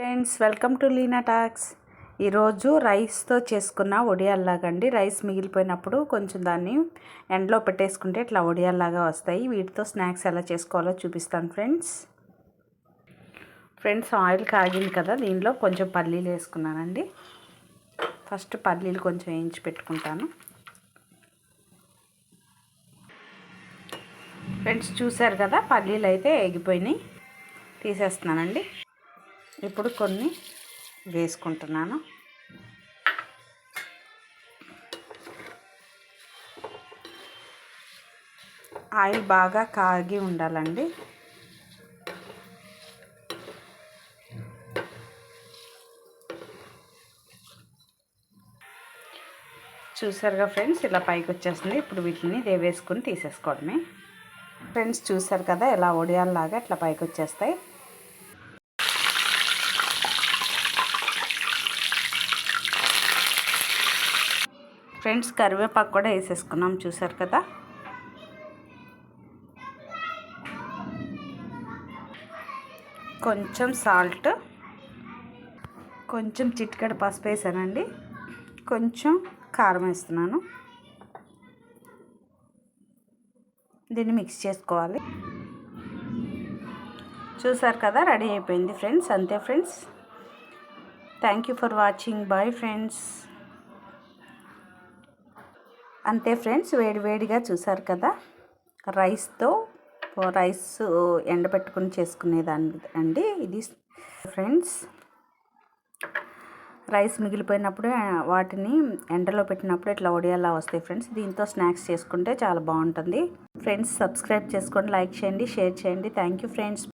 Friends welcome to Leena talks ఈరోజు రైస్తో చేసుకున్న ఒడియాల్లాగండి. రైస్ మిగిలిపోయినప్పుడు కొంచెం దాన్ని ఎండలో పెట్టేసుకుంటే ఇట్లా వడియాల్లాగా వస్తాయి. వీటితో స్నాక్స్ ఎలా చేసుకోవాలో చూపిస్తాను ఫ్రెండ్స్ ఫ్రెండ్స్ ఆయిల్ కాగింది కదా దీనిలో కొంచెం పల్లీలు వేసుకున్నానండి. ఫస్ట్ పల్లీలు కొంచెం వేయించి పెట్టుకుంటాను. ఫ్రెండ్స్ చూశారు కదా పల్లీలు అయితే ఎగిపోయినాయి తీసేస్తున్నానండి. ఇప్పుడు కొన్ని వేసుకుంటున్నాను. ఆయిల్ బాగా కాగి ఉండాలండి. చూసారుగా ఫ్రెండ్స్ ఇలా పైకి వచ్చేస్తుంది. ఇప్పుడు వీటిని దేవేసుకుని తీసేసుకోవడమే. ఫ్రెండ్స్ చూసారు కదా ఇలా ఒడియాల్లాగా ఇట్లా పైకి వచ్చేస్తాయి. ఫ్రెండ్స్ కరివేపాకు కూడా వేసేసుకున్నాం. చూసారు కదా? కొంచెం సాల్ట్ కొంచెం చిటికెడ పసుపు వేసానండి. కొంచెం కారం వేస్తున్నాను. దీన్ని మిక్స్ చేసుకోవాలి. చూసారు కదా? రెడీ అయిపోయింది ఫ్రెండ్స్ అంతే friends. Thank you for watching. Bye friends. అంతే ఫ్రెండ్స్ వేడివేడిగా చూసారు కదా? రైస్తో రైస్ ఎండబెట్టుకుని చేసుకునేదాన్ని అండి ఇది. ఫ్రెండ్స్ రైస్ మిగిలిపోయినప్పుడు వాటిని ఎండలో పెట్టినప్పుడు ఇట్లా ఒడియాలా వస్తాయి ఫ్రెండ్స్. దీంతో స్నాక్స్ చేసుకుంటే చాలా బాగుంటుంది. ఫ్రెండ్స్ సబ్స్క్రైబ్ చేసుకోండి లైక్ చేయండి షేర్ చేయండి. Thank you friends.